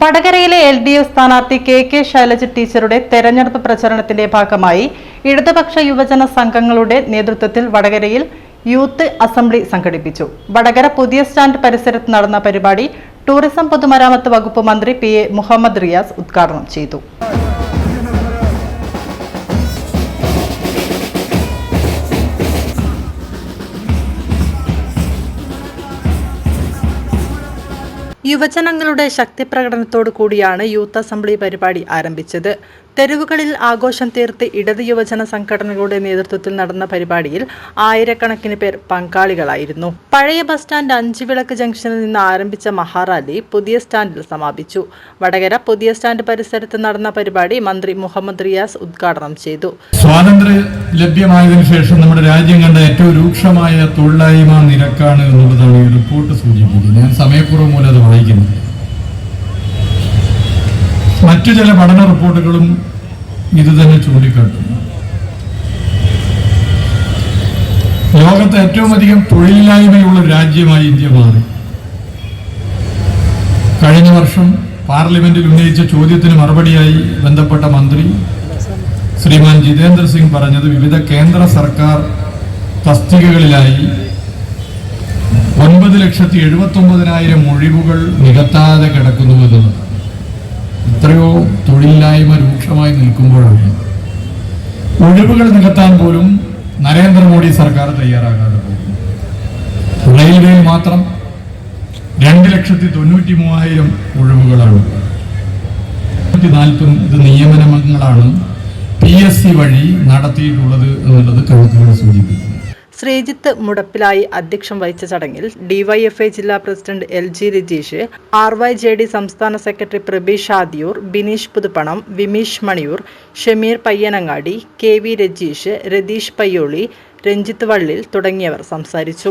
വടകരയിലെ L D F സ്ഥാനാർത്ഥി K K Shailaja ടീച്ചറുടെ തെരഞ്ഞെടുപ്പ് പ്രചരണത്തിന്റെ ഭാഗമായി ഇടതുപക്ഷ യുവജന സംഘങ്ങളുടെ നേതൃത്വത്തിൽ വടകരയിൽ യൂത്ത് അസംബ്ലി സംഘടിപ്പിച്ചു. വടകര പുതിയ സ്റ്റാൻഡ് പരിസരത്ത് നടന്ന പരിപാടി ടൂറിസം പൊതുമരാമത്ത് വകുപ്പ് മന്ത്രി പി എ മുഹമ്മദ് റിയാസ് ഉദ്ഘാടനം ചെയ്തു. യുവജനങ്ങളുടെ ശക്തിപ്രകടനത്തോടു കൂടിയാണ് യൂത്ത് അസംബ്ലി പരിപാടി ആരംഭിച്ചത്. തെരുവുകളിൽ ആഘോഷം തീർത്ത് ഇടത് യുവജന സംഘടനകളുടെ നേതൃത്വത്തിൽ നടന്ന പരിപാടിയിൽ ആയിരക്കണക്കിന് പേർ പങ്കാളികളായിരുന്നു. പഴയ ബസ് സ്റ്റാൻഡ് അഞ്ചുവിളക്ക് ജംഗ്ഷനിൽ നിന്ന് ആരംഭിച്ച മഹാറാലി പുതിയ സ്റ്റാൻഡിൽ സമാപിച്ചു. വടകര പുതിയ സ്റ്റാൻഡ് പരിസരത്ത് നടന്ന പരിപാടി മന്ത്രി മുഹമ്മദ് റിയാസ് ഉദ്ഘാടനം ചെയ്തു. സ്വാതന്ത്ര്യ ലഭ്യമായതിനു ശേഷം നമ്മുടെ രാജ്യം കണ്ട ഏറ്റവും രൂക്ഷമായ തൊഴിലായ്മ നിരക്കാണ് എന്നുള്ളതാണ് ഈ റിപ്പോർട്ട് സൂചിപ്പിക്കുന്നത്. ഞാൻ സമയപൂർവം മൂലം അത് വായിക്കുന്നത് മറ്റു ചില പഠന റിപ്പോർട്ടുകളും ഇത് തന്നെ ചൂണ്ടിക്കാട്ടുന്നു. ലോകത്ത് ഏറ്റവും അധികം തൊഴിലില്ലായ്മയുള്ള രാജ്യമായി ഇന്ത്യ മാറി. കഴിഞ്ഞ വർഷം പാർലമെന്റിൽ ഉന്നയിച്ച ചോദ്യത്തിന് മറുപടിയായി ബന്ധപ്പെട്ട മന്ത്രി ശ്രീമാൻ ജിതേന്ദ്ര സിംഗ് പറഞ്ഞത് വിവിധ കേന്ദ്ര സർക്കാർ തസ്തികകളിലായി ഒൻപത് ലക്ഷത്തി എഴുപത്തി ഒമ്പതിനായിരം ഒഴിവുകൾ നികത്താതെ കിടക്കുന്നു എന്നുള്ളത് എത്രയോ തൊഴിലില്ലായ്മ രൂക്ഷമായി നിൽക്കുമ്പോഴാണ് ഒഴിവുകൾ നികത്താൻ പോലും നരേന്ദ്രമോദി സർക്കാർ തയ്യാറാകാതെ പോകും റെയിൽവേയിൽ മാത്രം രണ്ട് ലക്ഷത്തി തൊണ്ണൂറ്റി മൂവായിരം ഒഴിവുകളാണ്. നാൽപ്പത് നിയമനങ്ങളാണ് പി എസ് സി വഴി നടത്തിയിട്ടുള്ളത് എന്നുള്ളത് കണക്കുകൾ സൂചിപ്പിക്കുന്നു. ശ്രീജിത്ത് മുടപ്പിലായി അധ്യക്ഷം വഹിച്ച ചടങ്ങിൽ ഡിവൈഎഫ്ഐ ജില്ലാ president L G Rajeesh R Y J D സംസ്ഥാന secretary Prabeesh Adiyur Bineesh Puthuppanam Vimeesh Maniyur Shameer Payyanangadi K V Rajeesh Ratheesh Payyoli Ranjith Vallil തുടങ്ങിയവർ സംസാരിച്ചു.